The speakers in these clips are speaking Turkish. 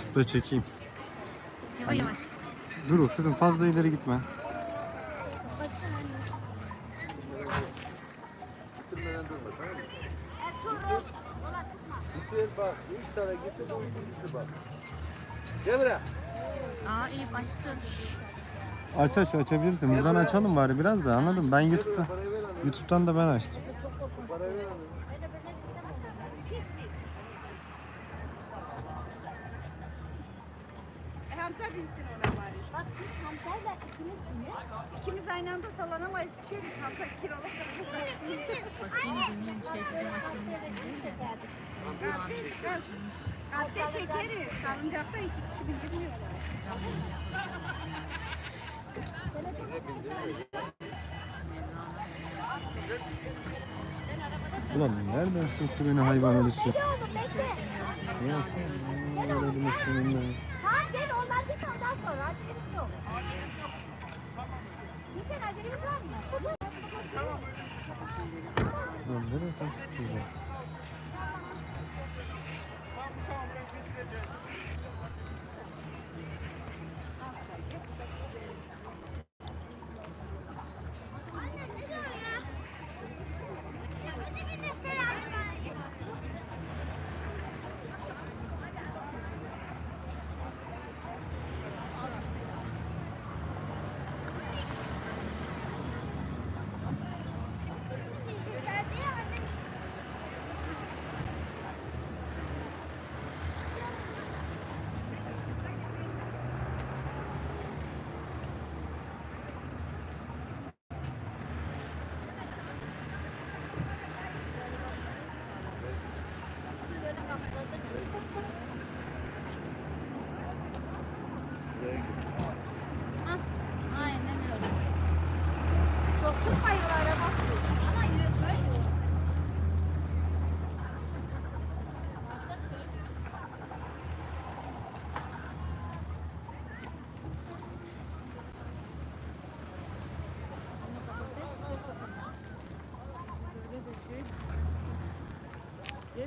YouTube'da çekeyim. Yavaş yavaş. Dur kızım fazla ileri gitme. Bak. Üç tane gitti bu üçüncüsü bak. Cemre. Aa iyi açtı. Aç aç açabilirsin. Buradan açalım bari biraz da anladım. Ben YouTube'da. YouTube'dan da ben açtım. Parayı ver binsin ona bari. Bak siz Hamza'yla ikiniz binin. İkimiz aynı anda sallanamayız. Düşeriz. Hamza şey Hmm. Hamza'ya resmini çekerdik. Kalpte, çekeriz. Salıncakta iki kişi bindirmiyorlar. Ulan nereden soktu beni hayvan ölüsü? oğlum bekle. Yok. Öyle bir ondan sonra. Acelemiz yok. Gitsen acelemiz var mı? Lan nereye taktık ya? Aynen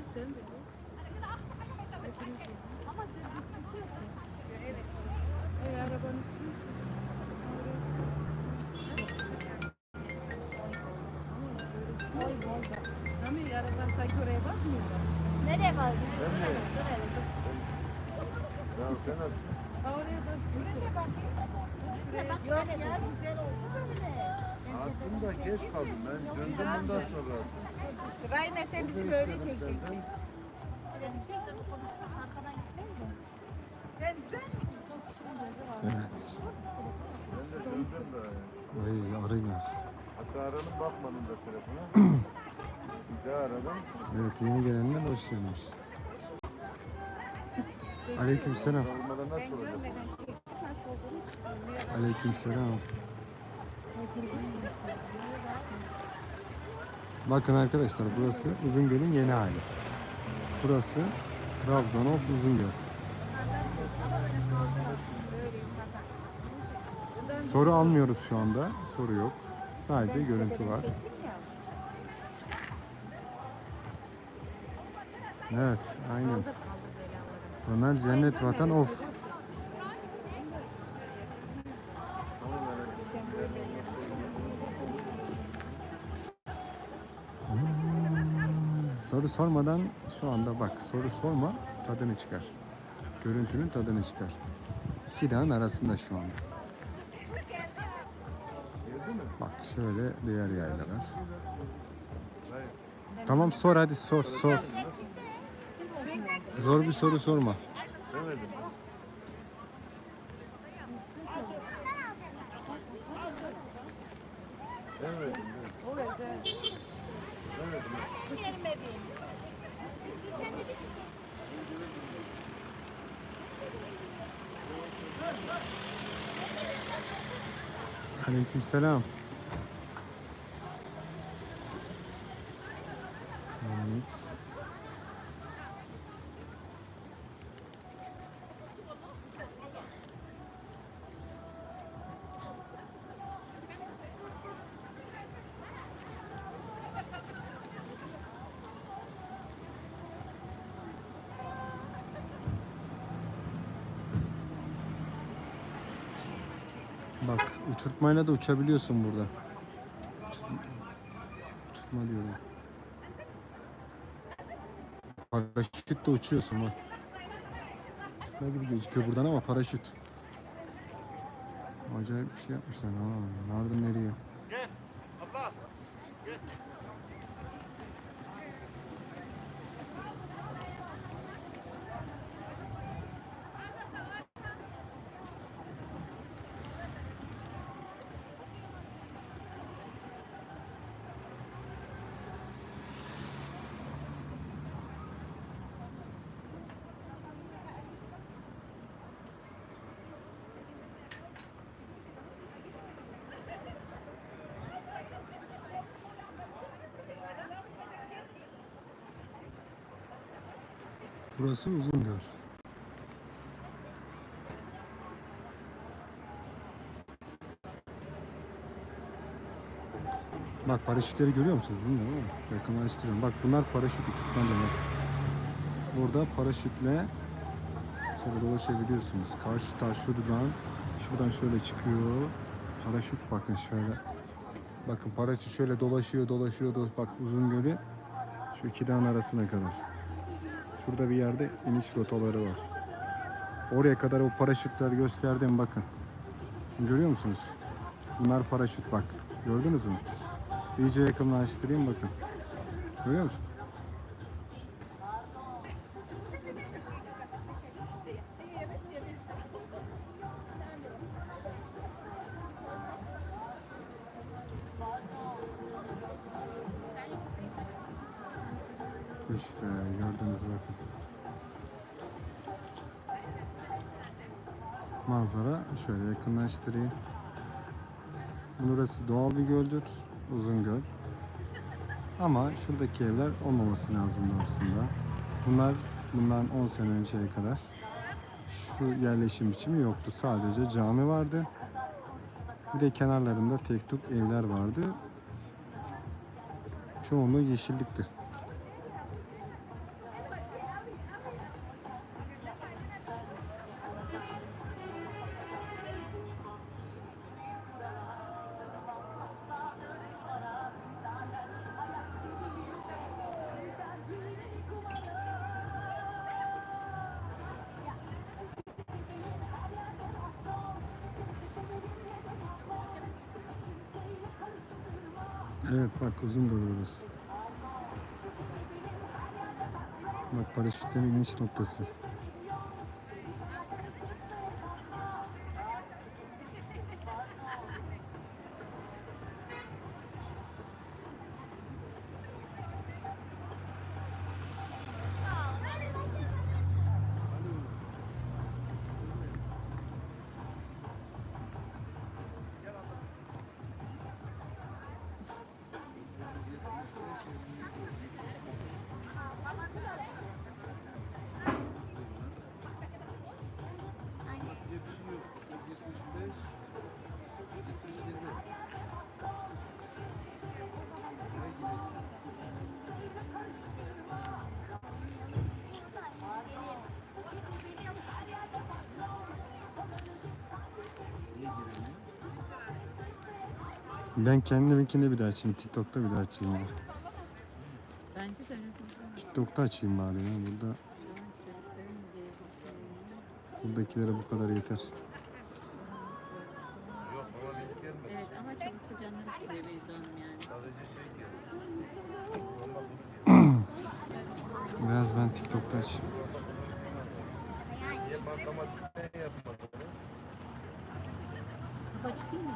sen de. Ama Evet. Ay arabanın Hani araban sanki oraya basmıyor da. Nereye bağlı? Dur hele, dur hele, dur. Ol sen nasılsın? Ha oraya basmıyor. Oraya bakayım. Şuraya bak, ya dur. güzel oldu böyle. Aslında geç kaldım ben. Döndüm bundan sonra. Rahime sen bizi böyle çekecektin. Sen şey de bu konuşsun, arkadan gitmeyin de. Sen dön. Çok kişinin gözü var. Evet. Ben de döndüm de. Ay arayma. Hatta aradım bakmadım da telefona. Bir daha aradım. Evet yeni gelenler hoş gelmiş. Aleykümselam. Olmadan Ben nasıl olacak? görmeden çektim nasıl olduğunu. Aleykümselam. Bakın arkadaşlar burası Uzungöl'ün yeni hali. Burası Trabzon of Uzungöl. Soru almıyoruz şu anda. Soru yok. Sadece görüntü var. Evet, aynen. Onlar cennet vatan of. Soru sormadan şu anda bak soru sorma tadını çıkar. Görüntünün tadını çıkar. İki dağın arasında şu anda. Bak şöyle diğer yaylalar. Tamam sor hadi sor sor. Zor bir soru sorma. Demedim. Demedim. Demedim. Aleykümselam. Bak uçurtmayla da uçabiliyorsun burada. Uçurtma, uçurtma diyorum. Paraşütle uçuyorsun bak. Ne gibi gözüküyor buradan ama paraşüt. Acayip bir şey yapmışlar. Ha, nereden nereye? Burası Uzungöl. Bak paraşütleri görüyor musunuz? Bilmiyorum ama yakınlaştırıyorum. Bak bunlar paraşüt uçurtma demek. Burada paraşütle şöyle dolaşabiliyorsunuz. Karşı taş şuradan, şuradan şöyle çıkıyor. Paraşüt bakın şöyle. Bakın paraşüt şöyle dolaşıyor, dolaşıyor, dolaşıyor. Bak uzun gölü şu iki dağın arasına kadar. Şurada bir yerde iniş rotaları var. Oraya kadar o paraşütler gösterdim bakın. Görüyor musunuz? Bunlar paraşüt bak. Gördünüz mü? İyice yakınlaştırayım bakın. Görüyor musun? İşte gördünüz bakın. Manzara şöyle yakınlaştırayım. Burası doğal bir göldür. Uzun göl. Ama şuradaki evler olmaması lazımdı aslında. Bunlar bundan 10 sene önceye kadar şu yerleşim biçimi yoktu. Sadece cami vardı. Bir de kenarlarında tek tük evler vardı. Çoğunluğu yeşillikti. Evet bak uzun göl burası. Bak paraşütlerin iniş noktası. Ben kendiminkini bir daha açayım. TikTok'ta bir daha açayım. abi. Bence de öyle. TikTok'ta açayım bari ya. Burada buradakilere bu kadar yeter. Evet ama çok canları sıkıyor Beyza Hanım yani. Biraz ben TikTok'ta açayım. niye matematik yapmadınız? Açık değil mi?